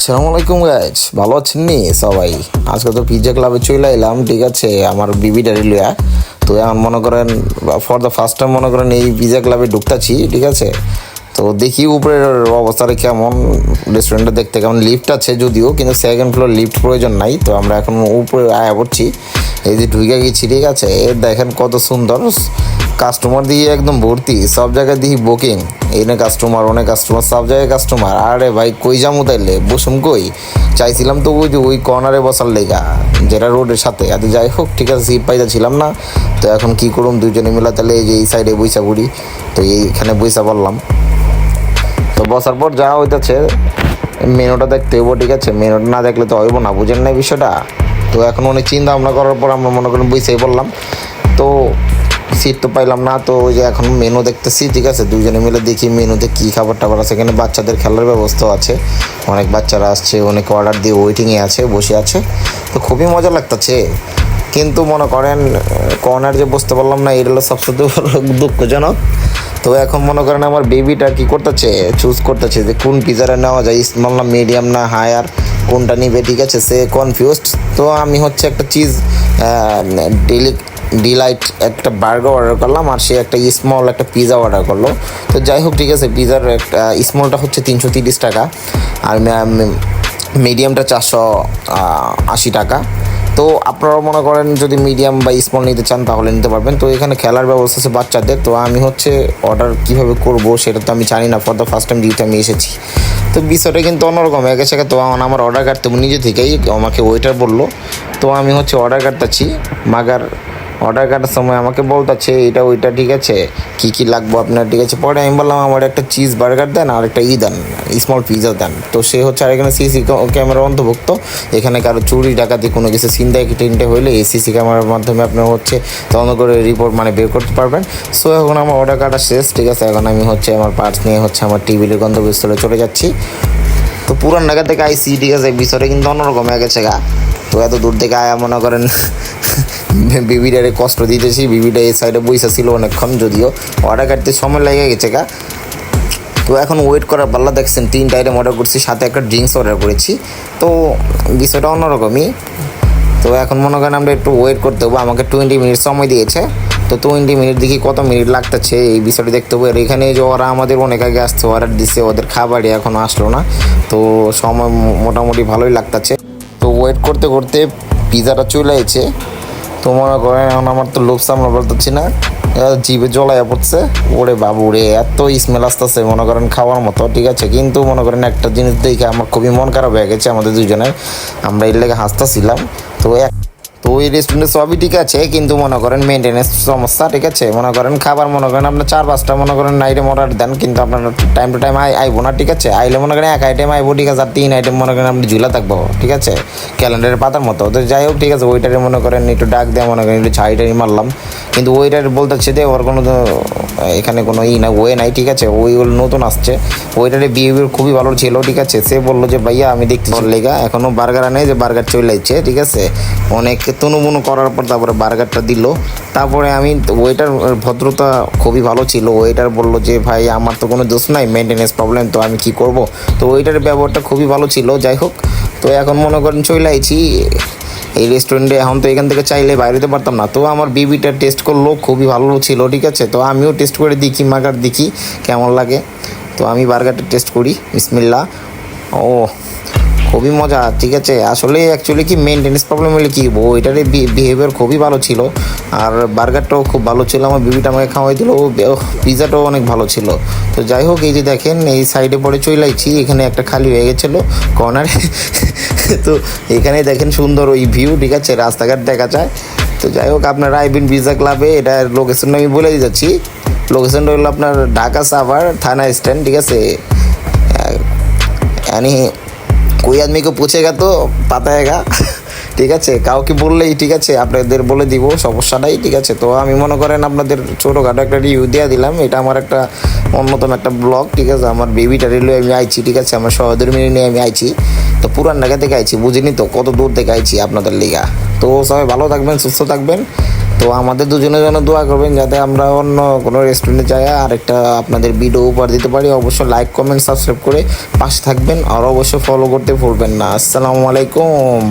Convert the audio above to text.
আসসালামু আলাইকুম গাইজ ভালো আছেন নি? সবাই। আজকে তো পিজা ক্লাবে চলে এলাম, ঠিক আছে? আমার বিবিটা রিলিয়া। তো এখন মনে করেন ফর দ্য ফার্স্ট টাইম মনে করেন এই পিজা ক্লাবে ঢুকতাছি, ঠিক আছে? তো দেখি উপরের অবস্থাটা কেমন রেস্টুরেন্টটা দেখতে কেমন। লিফট আছে যদিও, কিন্তু সেকেন্ড ফ্লোর লিফট প্রয়োজন নাই। তো আমরা এখন উপরে আয়া পড়ছি। এই যে ঢুকে গেছি, ঠিক আছে? দেখেন কত সুন্দর। কাস্টমার দিয়ে একদম ভর্তি, সব জায়গায় দিয়ে বুকিং এনে কাস্টমার অনেক কাস্টমার সব জায়গায় কাস্টমার আরে ভাই কই যামু তাইলে? বসুম কই? চাইছিলাম তো ওই যে ওই কর্নারে বসার লেগা, যেটা রোডের সাথে। আর যাই হোক, ঠিক আছে সিট পাইতে ছিলাম না, তো এখন কি করুম দুজনে মিলা? তাহলে এই যে এই সাইডে বইসা পড়ি তো এইখানে বইসা পড়লাম তো বসার পর যা হইতেছে মেনুটা দেখতে হইব, ঠিক আছে? মেনুটা না দেখলে তো হইব না, বুঝেন না বিষয়টা? তো এখন অনেক চিন্তা ভাবনা করার পর আমরা মনে করেন বুঝতেই বললাম। তো সিট তো পাইলাম না, তো ওই যে এখন মেনু দেখতেছি, ঠিক আছে? দুজনে মিলে দেখি মেনুতে কী খাবার টাবার আছে। এখানে বাচ্চাদের খেলার ব্যবস্থাও আছে। অনেক বাচ্চারা আসছে, অনেক অর্ডার দিয়ে ওয়েটিংয়ে আছে, বসে আছে। তো খুবই মজা লাগতেছে। কিন্তু মনে করেন কর্নার যে বসতে পারলাম না এটা হলো সবচেয়ে দুঃখজনক। তো এখন মনে করেন আমার বেবিটা কি করতেছে? চুজ করতেছে যে কোন পিজাটা নেওয়া যায় স্মল না মিডিয়াম না হায়ার কোনটা নিবে, ঠিক আছে? সে কনফিউজড তো আমি হচ্ছে একটা চিজ ডেলি ডিলাইট একটা বার্গার অর্ডার করলাম আর সে একটা স্মল একটা পিজা অর্ডার করল। তো যাই হোক, ঠিক আছে পিজার একটা স্মলটা হচ্ছে তিনশো তিরিশ টাকা আর মিডিয়ামটা চারশো আশি টাকা। তো আপনারা মনে করেন যদি মিডিয়াম বা স্মল নিতে চান তাহলে নিতে পারবেন। তো এখানে খেলার ব্যবস্থা আছে বাচ্চাদের। তো আমি হচ্ছে অর্ডার কীভাবে করব সেটা তো আমি জানি না। ফর দ্য ফার্স্ট টাইম যেহেতু আমি এসেছি। তো বিষয়টা কিন্তু অন্যরকম। একে সেকে তো আমার অর্ডার কাটতে নিজে থেকেই আমাকে ওয়েটার বলল। তো আমি হচ্ছে অর্ডার কাটতেছি। মাগার অর্ডার কাটার সময় আমাকে বলতেছে এটা ওইটা ঠিক আছে? কী কী লাগবো আপনার? ঠিক আছে, পরে আমি বললাম, আমার একটা চিজ বার্গার দেন, আর একটা ই দেন স্মল পিজা দেন। তো সে হচ্ছে আর এখানে সিসি ক্যামেরা অন্তর্ভুক্ত। এখানে কারও চুরি, ডাকাতি, কোনো কিছু চিন্তায় টিনটে হইলে এই সিসি ক্যামেরার মাধ্যমে আপনার হচ্ছে তদন্ত করে রিপোর্ট মানে বের করতে পারবেন। সো এখন আমার অর্ডার কাটা শেষ, ঠিক আছে? এখন আমি হচ্ছে আমার পার্টস নিয়ে হচ্ছে আমার টিভির গন্তব্যস্থলে চলে যাচ্ছি। তো পুরান ঢাকা থেকে আইসি, ঠিক আছে? বিষয়টা কিন্তু অন্যরকম হয়ে গেছে গা। তো এত দূর থেকে আয়া, মনে করেন বিবিটারে কষ্ট দিতেছি, বিবিটা এই সাইডে বইসা ছিল অনেকক্ষণ যদিও। অর্ডার কাটতে সময় লেগে গেছে গা। তো এখন ওয়েট করার পাল্লা দেখছেন, তিনটা আইটেম অর্ডার করছি, সাথে একটা ড্রিঙ্কস অর্ডার করেছি। তো বিষয়টা অন্যরকমই। তো এখন মনে করেন আমরা একটু ওয়েট করতে হবে, আমাকে টোয়েন্টি মিনিট সময় দিয়েছে। তো টোয়েন্টি মিনিট দেখি কত মিনিট লাগতেছে, এই বিষয়টা দেখতে হবে। আর এখানে যে ওরা আমাদের অনেক আগে আসছে অর্ডার দিচ্ছে ওদের খাবারই এখন আসলো না। তো সময় মোটামুটি ভালোই লাগতেছে। তো ওয়েট করতে করতে পিজাটা চলে এসেছে। তো মনে করেন, এখন আমার তো লোভ সামলা পারতেছি না। জিভে জলাইয়া পড়ছে। ওরে বাবু রে, এত স্মেল আসতেছে, মনে করেন খাওয়ার মতো, ঠিক আছে? কিন্তু মনে করেন একটা জিনিস দেখে আমার খুবই মন খারাপ হয়ে গেছে আমাদের দুজনের। আমরা এর লেগে হাসতেছিলাম। তো এক তো ওই রেস্টুরেন্টে সবই ঠিক আছে কিন্তু মনে করেন মেনটেন্যান্স সমস্যা ঠিক আছে? মনে করেন খাবার মনে করেন আপনার চার পাঁচটা মনে করেন আইটেম অর্ডার দেন কিন্তু আপনার টাইম টু টাইম আই আইবো না ঠিক আছে? আইলে মনে করেন এক আইটেম আইবো ঠিক আছে? আর তিন আইটেম মনে করেন আপনি ঝুলা থাকব ঠিক আছে? ক্যালেন্ডারের পাতার মতো। তো যাই হোক ঠিক আছে ওইটারে মনে করেন একটু ডাক দেওয়া মনে করেন একটু ছাইটাই মারলাম। কিন্তু ওইটার বলতেছে যে ওর কোনো এখানে কোনো ই না ওয়ে নাই ঠিক আছে? ওইগুলো নতুন আসছে। ওইটারে বিহেভিয়ার খুবই ভালো ছিল ঠিক আছে? সে বলল যে ভাইয়া আমি দেখতে লেগা এখনও বার্গার আনে যে বার্গার চলে যাচ্ছে ঠিক আছে? অনেক তনুমনু করার পর তারপরে বার্গারটা দিল। তারপরে আমি ওয়েটার ভদ্রতা খুবই ভালো ছিল। ওয়েটার বলল যে, ভাই, আমার তো কোনো দোষ নাই মেনটেন্যান্স প্রবলেম তো আমি কি করব? তো ওইটার ব্যবহারটা খুবই ভালো ছিল, যাই হোক। তো এখন মনে করেন চলে আইছি। এই রেস্টুরেন্টে এখন তো এখান থেকে চাইলে বাইরে যেতে পারতাম না। তো আমার বিবিটা টেস্ট করল, খুবই ভালো ছিল, ঠিক আছে? তো আমিও টেস্ট করে দেখি, মাগার দেখি, কেমন লাগে। তো আমি বার্গারটা টেস্ট করি বিসমিল্লা ও খুবই মজা, ঠিক আছে? আসলে অ্যাকচুয়ালি কি মেনটেন্স প্রবলেম হলে কি ও এটারে বিহেভিয়ার খুবই ভালো ছিল। আর বার্গারটাও খুব ভালো ছিল। আমার বিবিটা আমাকে খাওয়াই দিল পিজাটাও অনেক ভালো ছিল। তো যাই হোক, এই যে দেখেন, এই সাইডে পরে চলে আইছি এখানে একটা খালি হয়ে গেছিল। কর্নারে তো এখানে দেখেন সুন্দর ওই ভিউ ঠিক আছে? রাস্তাঘাট দেখা যায়। তো যাই হোক, আপনার আইবিন পিজা ক্লাবে এটা লোকেশনটা আমি বলে যাচ্ছি। লোকেশনটা হলো আপনার ঢাকা সাভার থানা স্ট্যান্ড ঠিক আছে? यानी कोई आदमी को पूछेगा तो পাতায়েগা ঠিক আছে কাউকে বললেই ঠিক আছে আপনাদের বলে দিব সমস্যা নাই ঠিক আছে তো আমি মনে করেন আপনাদের ছোটোখাটো একটা রিভিউ দিয়ে দিলাম এটা আমার একটা অন্যতম একটা ব্লগ ঠিক আছে আমার বেবিটা রেলওয়ে আমি আইছি ঠিক আছে আমার সহধর্মিনী নিয়ে আমি আইছি তো পুরান ঢাকা থেকে আইছি বুঝিনি তো কত দূর থেকে আইছি আপনাদের লিগা তো সবাই ভালো থাকবেন সুস্থ থাকবেন তো আমাদের দুজনের জন্য দোয়া করবেন যাতে আমরা অন্য কোনো রেস্টুরেন্টে যাই আর একটা আপনাদের ভিডিও উপহার দিতে পারি। অবশ্যই লাইক কমেন্ট সাবস্ক্রাইব করে পাশে থাকবেন আর অবশ্যই ফলো করতে ভুলবেন না। আসসালামু আলাইকুম।